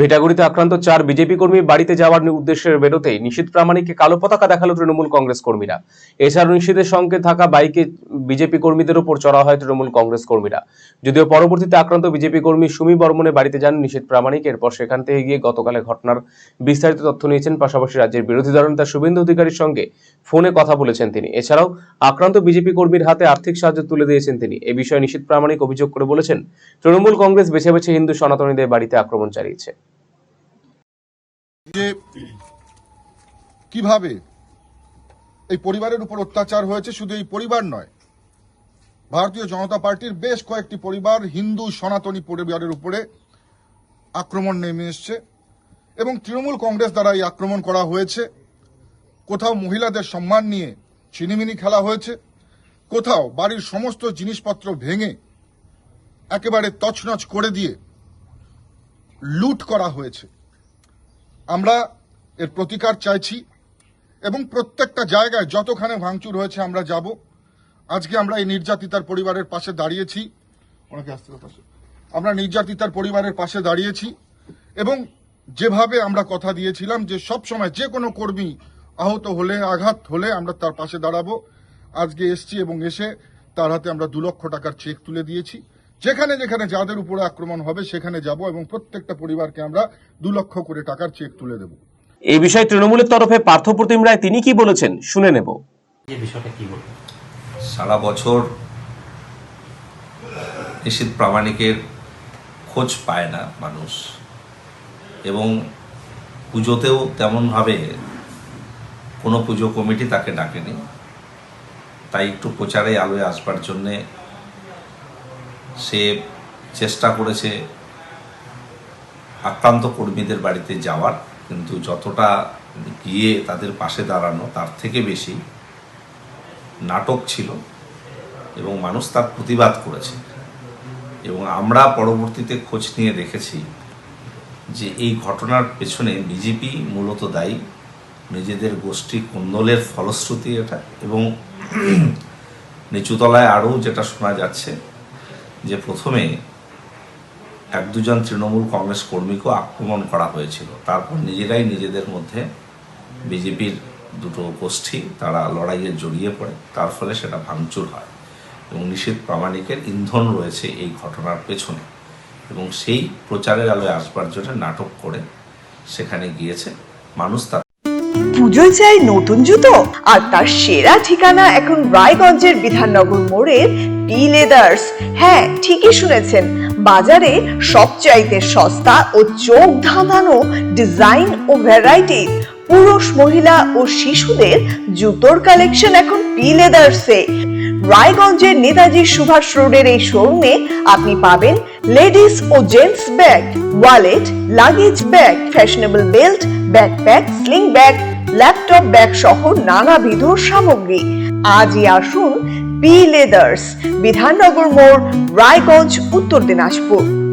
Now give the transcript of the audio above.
ভেটাগুড়িতে আক্রান্ত চার বিজেপি কর্মী বাড়িতে যাওয়ার উদ্দেশ্যে বেরোতে নিশীত প্রামাণিককে কালো পতাকা দেখাল তৃণমূল কংগ্রেস কর্মীরা। এছাড়া নিশীতের সঙ্গে থাকা বাইকে বিজেপি কর্মীদের উপর চড়া হয় তৃণমূল কংগ্রেস কর্মীরা। যদিও পরবর্তীতে আক্রান্ত বিজেপি কর্মী সুমি বর্মনের বাড়িতে যান নিশীত প্রামাণিক, এরপর সেখান থেকে গিয়ে গতকালের ঘটনার বিস্তারিত তথ্য নিয়েছেন, পাশাপাশি রাজ্যের বিরোধী দলনেতা শুভেন্দু অধিকারীর সঙ্গে ফোনে কথা বলেছেন তিনি। এছাড়াও আক্রান্ত বিজেপি কর্মীর হাতে আর্থিক সাহায্য তুলে দিয়েছেন তিনি। এ বিষয়ে নিশীত প্রামাণিক অভিযোগ করে বলেছেন, তৃণমূল কংগ্রেস বেছে বেছে হিন্দু সনাতনীদের বাড়িতে আক্রমণ চালিয়েছে। কীভাবে এই পরিবারের উপর অত্যাচার হয়েছে শুধু এই পরিবার নয় ভারতীয় জনতা পার্টির বেশ কয়েকটি পরিবার হিন্দু, সনাতনী পরিবারের উপরে আক্রমণ নেমে এসছে এবং তৃণমূল কংগ্রেস দ্বারা এই আক্রমণ করা হয়েছে। কোথাও মহিলাদের সম্মান নিয়ে ছিনিমিনি খেলা হয়েছে, কোথাও বাড়ির সমস্ত জিনিসপত্র ভেঙে একেবারে তছনছ করে দিয়ে লুট করা হয়েছে। আমরা এর প্রতিকার চাইছি এবং প্রত্যেকটা জায়গায় যতখানে ভাঙচুর হয়েছে আমরা যাব। আজকে আমরা এই নির্যাতিতার পরিবারের পাশে দাঁড়িয়েছি। ওনাকে আসতে পাশে। আমরা নির্যাতিতার পরিবারের পাশে দাঁড়িয়েছি এবং যেভাবে আমরা কথা দিয়েছিলাম যে সব সময় যে কোনো কর্মী আহত হলে আঘাত হলে আমরা তার পাশে দাঁড়াবো। আজকে এসছি এবং এসে তার হাতে আমরা দু লক্ষ টাকার চেক তুলে দিয়েছি। যেখানে যেখানে যাদের উপরে আক্রমণ হবে সেখানে যাব এবং প্রত্যেকটা পরিবারকে আমরা দু লক্ষ করে টাকার চেক তুলে দেবো। এই বিষয়ে তৃণমূলের তরফে পার্থপ্রতিম রায় তিনি কি বলেছেন শুনে নেব। বিষয়টা কি বলবেন? সারা বছর নিশ্চিত প্রামাণিকের খোঁজ পায় না মানুষ। এবং পুজোতেও তেমনভাবে কোনো পুজো কমিটি তাকে ডাকেনি। তাই একটু প্রচারে আলোয় আসবার জন্যে সে চেষ্টা করেছে আক্রান্ত কর্মীদের বাড়িতে যাওয়ার। কিন্তু যতটা গিয়ে তাদের পাশে দাঁড়ানো, তার থেকে বেশি নাটক ছিল এবং মানুষ তার প্রতিবাদ করেছে। এবং আমরা পরবর্তীতে খোঁজ নিয়ে দেখেছি যে এই ঘটনার পেছনে বিজেপি মূলত দায়ী। নিজেদের গোষ্ঠী কুন্দলের ফলশ্রুতি এটা এবং নিচুতলায় আরও যেটা শোনা যাচ্ছে যে প্রথমে এক দুজন তৃণমূল কংগ্রেস কর্মীকেও আক্রমণ করা হয়েছিল। তারপর নিজেরাই নিজেদের মধ্যে বিজেপির দুটো গোষ্ঠী, তারা লড়াইয়ে জড়িয়ে পড়ে। তার ফলে সেটা ভাঙচুর হয় এবং নিষেধ প্রামাণিকের ইন্ধন রয়েছে এই ঘটনার পেছনে। এবং সেই প্রচারের আলোয় আসবার জন্য নাটক করে সেখানে গিয়েছে মানুষ তার পুজোয় চাই নতুন জুতো আর তার সেরা ঠিকানা এখন রায়গঞ্জের বিধাননগর মোড়ের পি লেদার্স। হ্যাঁ ঠিকই শুনেছেন, বাজারে সবচাইতে সস্তা ও চোখ ধাঁধানো ডিজাইন ও ভ্যারাইটি। পুরুষ, মহিলা ও শিশুদের জুতোর কালেকশন এখন পি লেদার্সে রায়গঞ্জের নেতাজি সুভাষ রোডের এই শোরুমে আপনি পাবেন লেডিস ও gents bag, wallet, luggage bag, fashionable belt, backpack, sling bag, laptop bag সহ নানাবিধ সামগ্রী। আজই আসুন পি লেদার্স বিধাননগর মোড়, রায়গঞ্জ, উত্তর দিনাজপুর।